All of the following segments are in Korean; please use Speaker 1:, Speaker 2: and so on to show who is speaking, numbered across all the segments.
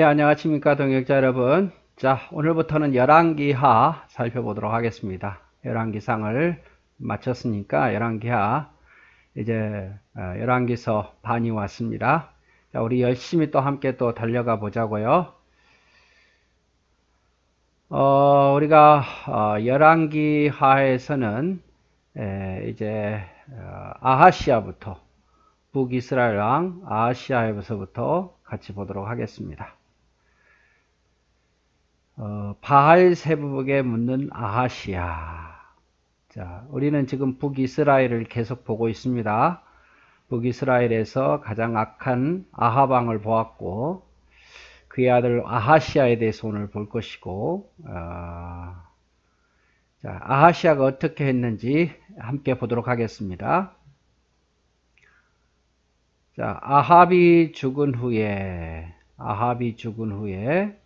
Speaker 1: 네, 안녕하십니까 동역자 여러분. 자 오늘부터는 열왕기하 살펴보도록 하겠습니다. 열왕기상을 마쳤으니까 열왕기하 이제 어, 열왕기서 반이 왔습니다. 자 우리 열심히 또 함께 또 달려가 보자고요. 어, 우리가 어, 열왕기하에서는 에, 이제 어, 아하시아부터 북이스라엘 왕 아하시아에서부터 같이 보도록 하겠습니다. 어, 바알 세부복에 묻는 아하시아. 자, 우리는 지금 북이스라엘을 계속 보고 있습니다. 북이스라엘에서 가장 악한 아하방을 보았고, 그의 아들 아하시아에 대해서 오늘 볼 것이고, 어, 자, 아하시아가 어떻게 했는지 함께 보도록 하겠습니다. 자, 아합이 죽은 후에, 아합이 죽은 후에,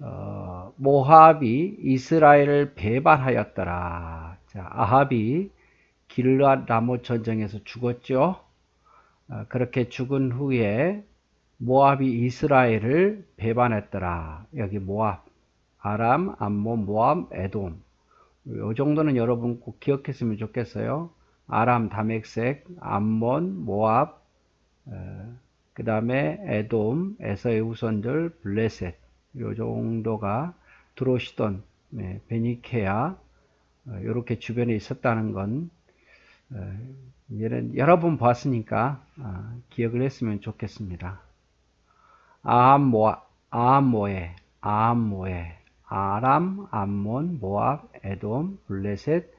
Speaker 1: 어, 모합이 이스라엘을 배반하였더라. 자, 아합이 길르앗 라모 전쟁에서 죽었죠. 어, 그렇게 죽은 후에 모압이 이스라엘을 배반했더라. 여기 모압, 아람, 암몬, 모압, 에돔. 이 정도는 여러분 꼭 기억했으면 좋겠어요. 아람, 다맥색, 암몬, 모압, 그 다음에 에돔, 에서의 후손들, 블레셋. 요 정도가 드로시돈, 네, 베니케아 이렇게 주변에 있었다는 건 어, 이제는 여러 번 봤으니까 어, 기억을 했으면 좋겠습니다. 아암모, 아암모에, 아암모에, 아람, 암몬, 모압, 에돔, 블레셋,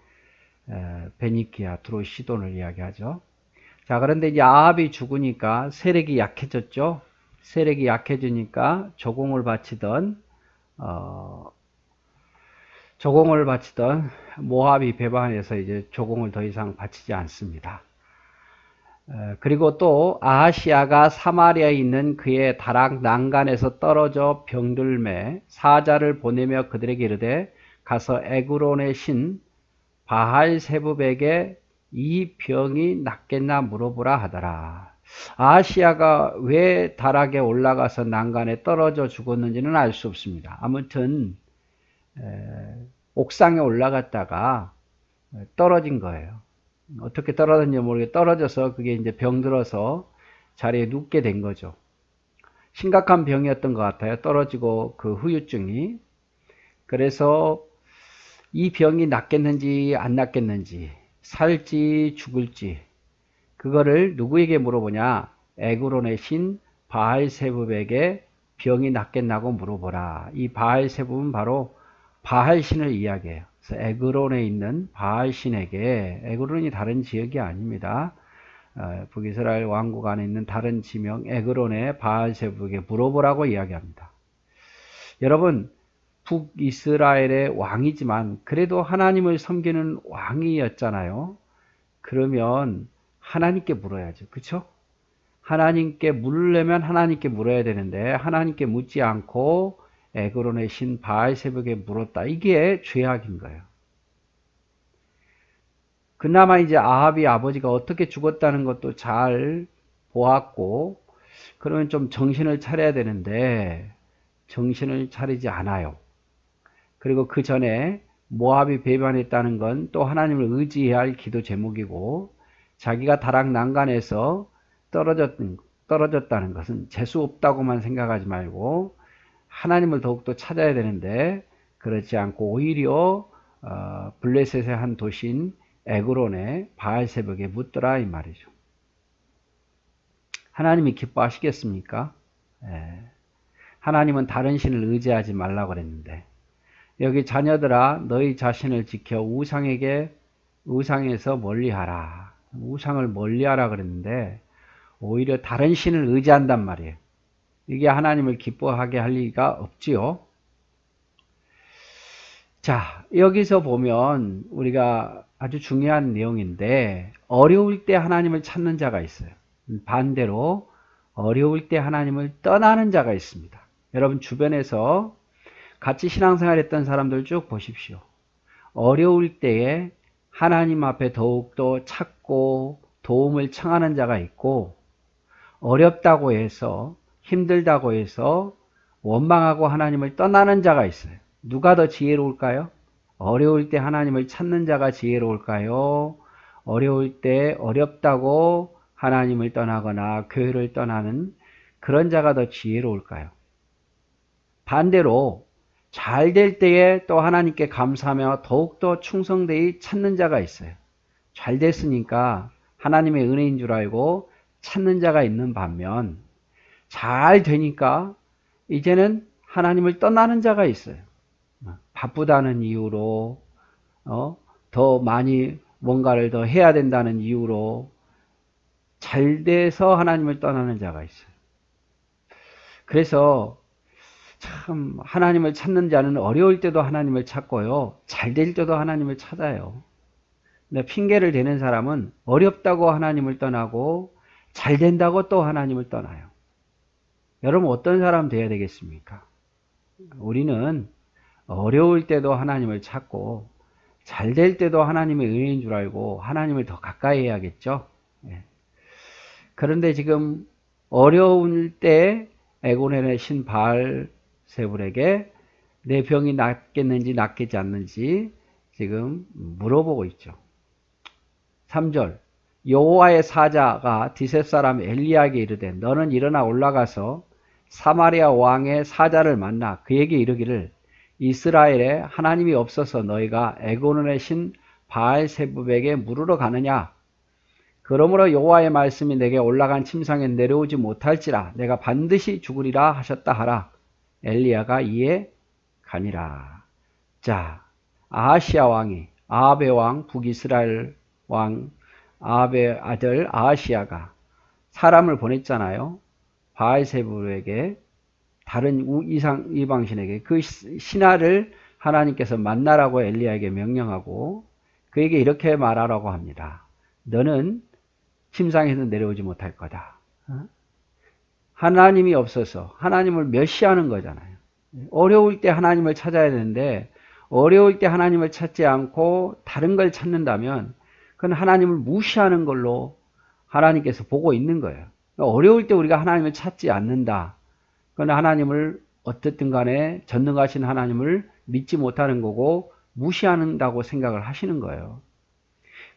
Speaker 1: 베니키아, 드로 시돈을 이야기하죠. 자, 그런데 아합이 죽으니까 세력이 약해졌죠. 세력이 약해지니까 조공을 바치던 어, 조공을 바치던 모압이 배반해서 이제 조공을 더 이상 바치지 않습니다. 에, 그리고 또 아하시아가 사마리아에 있는 그의 다락 난간에서 떨어져 병들매 사자를 보내며 그들에게 이르되 가서 에그론의 신 바할 세부백에 이 병이 낫겠나 물어보라 하더라. 아시아가 왜 다락에 올라가서 난간에 떨어져 죽었는지는 알 수 없습니다. 아무튼 에, 옥상에 올라갔다가 떨어진 거예요. 어떻게 떨어졌는지 모르게 떨어져서 그게 이제 병 들어서 자리에 눕게 된 거죠. 심각한 병이었던 것 같아요. 떨어지고 그 후유증이. 그래서 이 병이 낫겠는지 안 낫겠는지 살지 죽을지 그거를 누구에게 물어보냐? 에그론의 신 바알세붑에게 병이 낫겠나고 물어보라. 이 바알세붑은 바로 바알신을 이야기해요. 그래서 에그론에 있는 바알신에게 에그론이 다른 지역이 아닙니다. 어, 북이스라엘 왕국 안에 있는 다른 지명 에그론의 바알세붑에게 물어보라고 이야기합니다. 여러분 북이스라엘의 왕이지만 그래도 하나님을 섬기는 왕이었잖아요. 그러면 하나님께 물어야죠. 그쵸? 하나님께 물으려면 하나님께 물어야 되는데 하나님께 묻지 않고 에그론의 신 바알세벽에 물었다. 이게 죄악인 거예요. 그나마 이제 아합이 아버지가 어떻게 죽었다는 것도 잘 보았고 그러면 좀 정신을 차려야 되는데 정신을 차리지 않아요. 그리고 그 전에 모압이 배반했다는 건 또 하나님을 의지해야 할 기도 제목이고 자기가 다락 난간에서 떨어졌던, 떨어졌다는 것은 재수 없다고만 생각하지 말고 하나님을 더욱더 찾아야 되는데 그렇지 않고 오히려 어, 블레셋의 한 도시인 에그론의 바알세벽에 묻더라 이 말이죠. 하나님이 기뻐하시겠습니까? 예. 하나님은 다른 신을 의지하지 말라고 그랬는데 여기 자녀들아 너희 자신을 지켜 우상에게 우상에서 멀리하라. 우상을 멀리하라 그랬는데 오히려 다른 신을 의지한단 말이에요. 이게 하나님을 기뻐하게 할 리가 없지요. 자, 여기서 보면 우리가 아주 중요한 내용인데 어려울 때 하나님을 찾는 자가 있어요. 반대로 어려울 때 하나님을 떠나는 자가 있습니다. 여러분 주변에서 같이 신앙생활 했던 사람들 쭉 보십시오. 어려울 때에 하나님 앞에 더욱더 찾고 도움을 청하는 자가 있고 어렵다고 해서 힘들다고 해서 원망하고 하나님을 떠나는 자가 있어요. 누가 더 지혜로울까요? 어려울 때 하나님을 찾는 자가 지혜로울까요? 어려울 때 어렵다고 하나님을 떠나거나 교회를 떠나는 그런 자가 더 지혜로울까요? 반대로 잘 될 때에 또 하나님께 감사하며 더욱더 충성되이 찾는 자가 있어요. 잘 됐으니까 하나님의 은혜인 줄 알고 찾는 자가 있는 반면 잘 되니까 이제는 하나님을 떠나는 자가 있어요. 바쁘다는 이유로 어, 더 많이 뭔가를 더 해야 된다는 이유로 잘 돼서 하나님을 떠나는 자가 있어요. 그래서 참 하나님을 찾는 자는 어려울 때도 하나님을 찾고요. 잘 될 때도 하나님을 찾아요. 근데 핑계를 대는 사람은 어렵다고 하나님을 떠나고 잘 된다고 또 하나님을 떠나요. 여러분 어떤 사람 돼야 되겠습니까? 우리는 어려울 때도 하나님을 찾고 잘 될 때도 하나님의 은혜인 줄 알고 하나님을 더 가까이 해야겠죠. 예. 그런데 지금 어려울 때 에고넬의 신 바알 세불에게 내 병이 낫겠는지 낫겠지 않는지 지금 물어보고 있죠. 3절. 여호와의 사자가 디셉 사람 엘리야에게 이르되 너는 일어나 올라가서 사마리아 왕의 사자를 만나 그에게 이르기를 이스라엘에 하나님이 없어서 너희가 에고는의 신 바알세불에게 물으러 가느냐? 그러므로 여호와의 말씀이 내게 올라간 침상에 내려오지 못할지라 내가 반드시 죽으리라 하셨다 하라 엘리야가 이에 가니라 자 아하시아 왕이 아합의 왕 북이스라엘 왕 아합의 아들 아하시아가 사람을 보냈잖아요 바알세불에게 다른 이상 이방신에게 그 신하를 하나님께서 만나라고 엘리야에게 명령하고 그에게 이렇게 말하라고 합니다. 너는 침상에서 내려오지 못할 거다. 어? 하나님이 없어서 하나님을 멸시하는 거잖아요. 어려울 때 하나님을 찾아야 되는데 어려울 때 하나님을 찾지 않고 다른 걸 찾는다면 그건 하나님을 무시하는 걸로 하나님께서 보고 있는 거예요. 어려울 때 우리가 하나님을 찾지 않는다. 그건 하나님을 어떻든 간에 전능하신 하나님을 믿지 못하는 거고 무시한다고 생각을 하시는 거예요.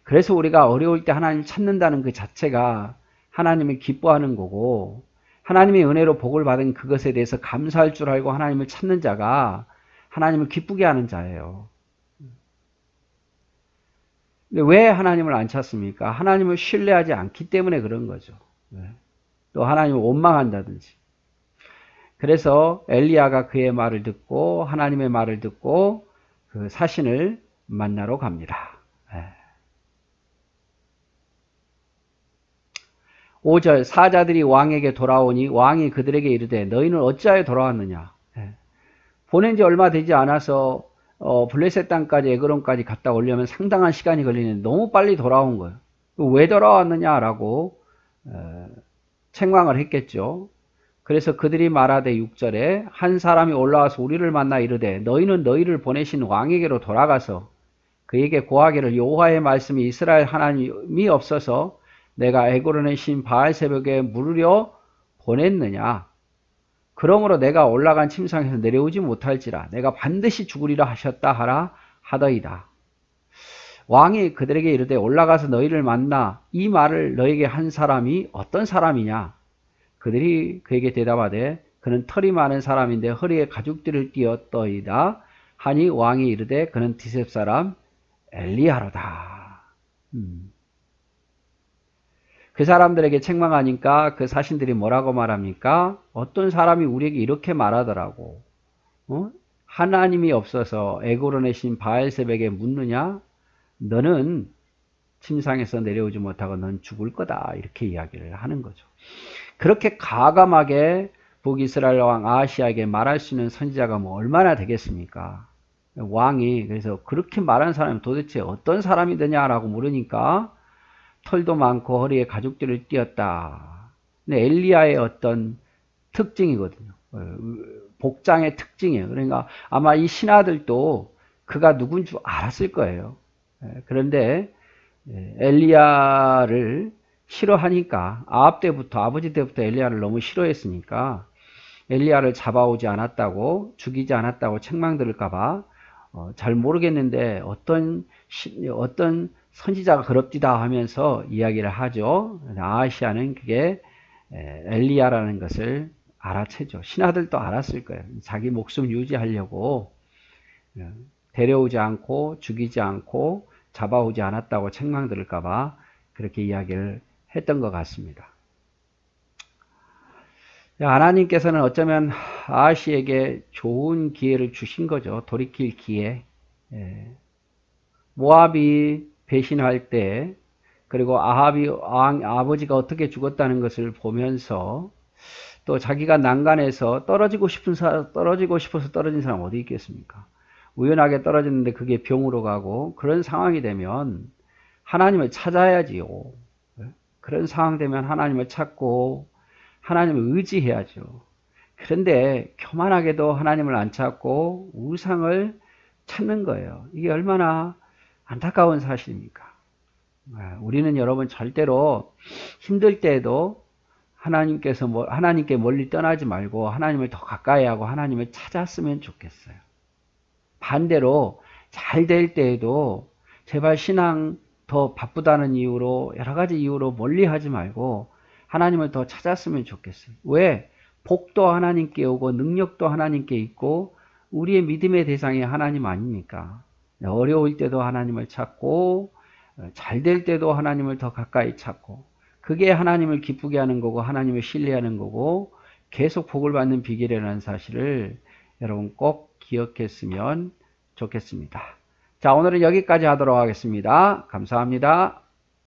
Speaker 1: 그래서 우리가 어려울 때 하나님 찾는다는 그 자체가 하나님을 기뻐하는 거고 하나님의 은혜로 복을 받은 그것에 대해서 감사할 줄 알고 하나님을 찾는 자가 하나님을 기쁘게 하는 자예요. 왜 하나님을 안 찾습니까? 하나님을 신뢰하지 않기 때문에 그런 거죠. 또 하나님을 원망한다든지. 그래서 엘리야가 그의 말을 듣고 하나님의 말을 듣고 그 사신을 만나러 갑니다. 5절 사자들이 왕에게 돌아오니 왕이 그들에게 이르되 너희는 어찌하여 돌아왔느냐 보낸 지 얼마 되지 않아서 어, 블레셋 땅까지 에그론까지 갔다 오려면 상당한 시간이 걸리는데 너무 빨리 돌아온 거예요. 왜 돌아왔느냐라고 에, 책망을 했겠죠. 그래서 그들이 말하되 6절에 한 사람이 올라와서 우리를 만나 이르되 너희는 너희를 보내신 왕에게로 돌아가서 그에게 고하기를 여호와의 말씀이 이스라엘 하나님이 없어서 내가 에고르의 신 바알 새벽에 물으려 보냈느냐 그러므로 내가 올라간 침상에서 내려오지 못할지라 내가 반드시 죽으리라 하셨다 하라 하더이다. 왕이 그들에게 이르되 올라가서 너희를 만나 이 말을 너에게 한 사람이 어떤 사람이냐 그들이 그에게 대답하되 그는 털이 많은 사람인데 허리에 가죽들을 띄었더이다 하니 왕이 이르되 그는 디셉 사람 엘리야로다. 음. 그 사람들에게 책망하니까 그 사신들이 뭐라고 말합니까? 어떤 사람이 우리에게 이렇게 말하더라고. 어? 하나님이 없어서 에고론의 신 바알세백에 묻느냐? 너는 침상에서 내려오지 못하고 넌 죽을 거다. 이렇게 이야기를 하는 거죠. 그렇게 가감하게 북이스라엘 왕 아시아에게 말할 수 있는 선지자가 뭐 얼마나 되겠습니까? 왕이 그래서 그렇게 말하는 사람이 도대체 어떤 사람이 되냐라고 물으니까 털도 많고 허리에 가죽들을 띄었다. 근데 엘리야의 어떤 특징이거든요. 어, 복장의 특징이에요. 그러니까 아마 이 신하들도 그가 누군 줄 알았을 거예요. 예, 그런데 예, 엘리야를 싫어하니까 아합 때부터 아버지 때부터 엘리야를 너무 싫어했으니까 엘리야를 잡아오지 않았다고 죽이지 않았다고 책망 들을까봐 어, 잘 모르겠는데 어떤 시, 어떤 선지자가 그럽디다 하면서 이야기를 하죠. 아시아는 그게 엘리야라는 것을 알아채죠. 신하들도 알았을 거예요. 자기 목숨 유지하려고 어, 데려오지 않고 죽이지 않고 잡아오지 않았다고 책망 들을까봐 그렇게 이야기를 했던 것 같습니다. 하나님께서는 어쩌면 아시에게 좋은 기회를 주신 거죠. 돌이킬 기회. 예. 모압이 배신할 때 그리고 아합이 아버지가 어떻게 죽었다는 것을 보면서 또 자기가 난간에서 떨어지고 싶은 사 떨어지고 싶어서 떨어진 사람 어디 있겠습니까? 우연하게 떨어졌는데 그게 병으로 가고 그런 상황이 되면 하나님을 찾아야지요. 예? 그런 상황 되면 하나님을 찾고 하나님을 의지해야죠. 그런데 교만하게도 하나님을 안 찾고 우상을 찾는 거예요. 이게 얼마나 안타까운 사실입니까? 예, 우리는 여러분 절대로 힘들 때에도 하나님께서 뭐 하나님께 멀리 떠나지 말고 하나님을 더 가까이 하고 하나님을 찾았으면 좋겠어요. 반대로 잘 될 때에도 제발 신앙 더 바쁘다는 이유로 여러 가지 이유로 멀리 하지 말고 하나님을 더 찾았으면 좋겠어요. 왜? 복도 하나님께 오고 능력도 하나님께 있고 우리의 믿음의 대상이 하나님 아닙니까? 어려울 때도 하나님을 찾고 잘 될 때도 하나님을 더 가까이 찾고 그게 하나님을 기쁘게 하는 거고 하나님을 신뢰하는 거고 계속 복을 받는 비결이라는 사실을 여러분 꼭 기억했으면 좋겠습니다. 자 오늘은 여기까지 하도록 하겠습니다. 감사합니다.